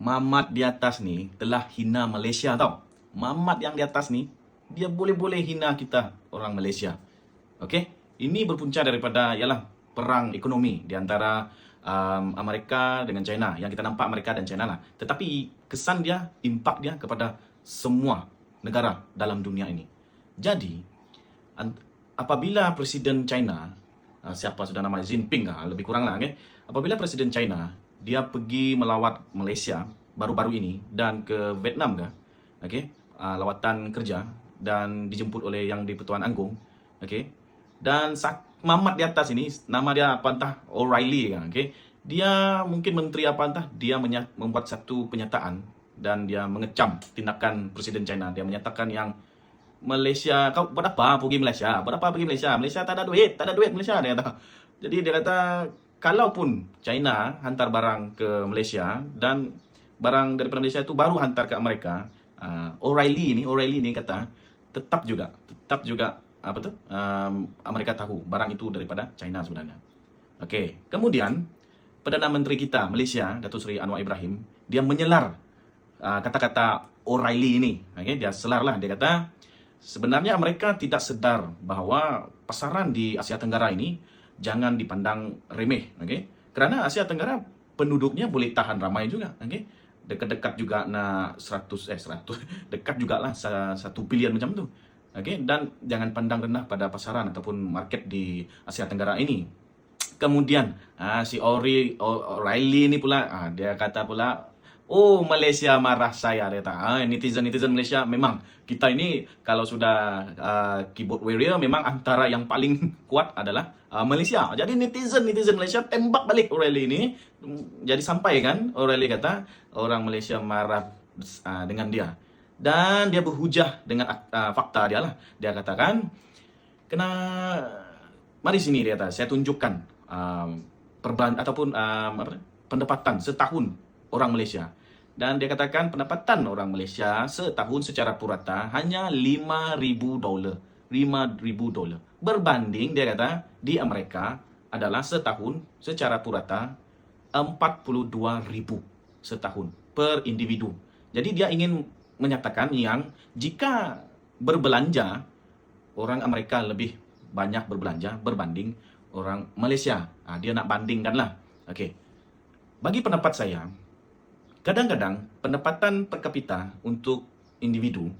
Mamat di atas ni telah hina Malaysia tau. Mamat yang di atas ni dia boleh-boleh hina kita orang Malaysia. Okey? Ini berpunca daripada ialah perang ekonomi di antara um, Amerika dengan China. Yang kita nampak Amerika dan China lah. Tetapi kesan dia, impak dia kepada semua negara dalam dunia ini. Jadi, apabila Presiden China, uh, siapa sudah nama Xi Jinping lah, lebih kurang lah, okay? apabila Presiden China, dia pergi melawat Malaysia baru-baru ini dan ke Vietnam ke, okay? uh, lawatan kerja dan dijemput oleh yang di-Pertuan Agong, okay? dan sak- mamat di atas ini, nama dia apa entah, O'Reilly kan, okay? dia mungkin menteri apa entah, dia membuat satu penyataan dan dia mengecam tindakan Presiden China. Dia menyatakan yang Malaysia, kau buat apa pergi Malaysia? Buat apa pergi Malaysia? Malaysia tak ada duit, tak ada duit Malaysia dia kata. Jadi dia kata kalaupun China hantar barang ke Malaysia dan barang daripada Malaysia itu baru hantar ke Amerika, uh, O'Reilly ni, O'Reilly ni kata tetap juga, tetap juga apa tu? Um, Amerika tahu barang itu daripada China sebenarnya. Okey, kemudian Perdana Menteri kita Malaysia, Datuk Seri Anwar Ibrahim, dia menyelar uh, kata-kata O'Reilly ini. Okay, dia selarlah dia kata sebenarnya mereka tidak sedar bahawa pasaran di Asia Tenggara ini jangan dipandang remeh, okay? Kerana Asia Tenggara penduduknya boleh tahan ramai juga, okay? Dekat-dekat juga nak 100 eh 100 dekat jugalah sa- satu bilion macam tu. Okay? Dan jangan pandang rendah pada pasaran ataupun market di Asia Tenggara ini. Kemudian ah, si Ori O'Reilly ni pula ah, dia kata pula oh Malaysia marah saya dia kata ah, netizen netizen Malaysia memang kita ini kalau sudah ah, keyboard warrior memang antara yang paling kuat adalah ah, Malaysia. Jadi netizen netizen Malaysia tembak balik O'Reilly ini. Mm, Jadi sampai kan O'Reilly kata orang Malaysia marah ah, dengan dia. Dan dia berhujah dengan ah, fakta dia lah. Dia katakan kena mari sini dia kata saya tunjukkan um, perbelan ataupun um, apa pendapatan setahun orang Malaysia dan dia katakan pendapatan orang Malaysia setahun secara purata hanya 5000 dolar 5000 dolar berbanding dia kata di Amerika adalah setahun secara purata 42000 setahun per individu jadi dia ingin menyatakan yang jika berbelanja orang Amerika lebih banyak berbelanja berbanding orang Malaysia. Ha, dia nak bandingkan lah. Okey. Bagi pendapat saya, kadang-kadang pendapatan per kapita untuk individu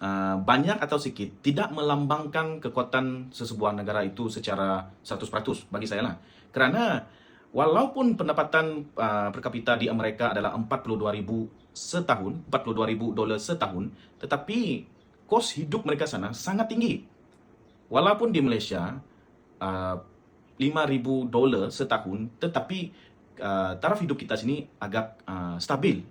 uh, banyak atau sikit tidak melambangkan kekuatan sesebuah negara itu secara 100% bagi saya lah. Kerana walaupun pendapatan uh, per kapita di Amerika adalah 42,000 setahun, 42,000 dolar setahun, tetapi kos hidup mereka sana sangat tinggi. Walaupun di Malaysia uh, 5,000 dolar setahun, tetapi uh, taraf hidup kita sini agak uh, stabil.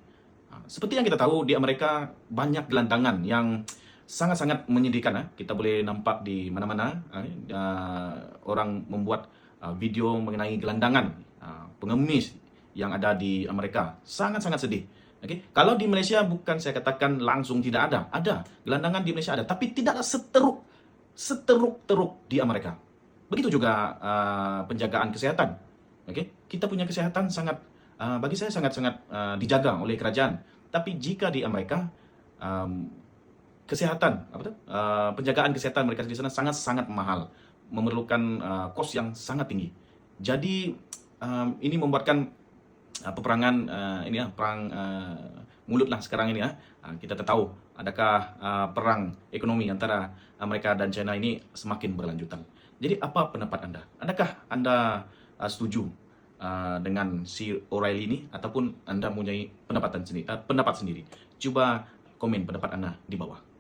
Uh, seperti yang kita tahu di Amerika banyak gelandangan yang sangat-sangat menyedihkan. Uh. Kita boleh nampak di mana-mana uh, uh, orang membuat uh, video mengenai gelandangan uh, pengemis yang ada di Amerika. Sangat-sangat sedih. Okay. Kalau di Malaysia bukan saya katakan langsung tidak ada, ada gelandangan di Malaysia ada, tapi tidak seteruk seteruk-teruk di Amerika. Begitu juga uh, penjagaan kesehatan. Okay? Kita punya kesehatan sangat, uh, bagi saya sangat-sangat uh, dijaga oleh kerajaan. Tapi jika di Amerika, um, kesehatan, apa tu? Uh, penjagaan kesehatan mereka di sana sangat-sangat mahal, memerlukan uh, kos yang sangat tinggi. Jadi um, ini membuatkan uh, peperangan uh, ini ya, perang uh, mulut lah sekarang ini ya. Uh, kita tahu adakah uh, perang ekonomi antara Amerika dan China ini semakin berlanjutan. Jadi apa pendapat anda? Adakah anda uh, setuju uh, dengan si O'Reilly ini ataupun anda mempunyai pendapatan sendiri, uh, pendapat sendiri? Cuba komen pendapat anda di bawah.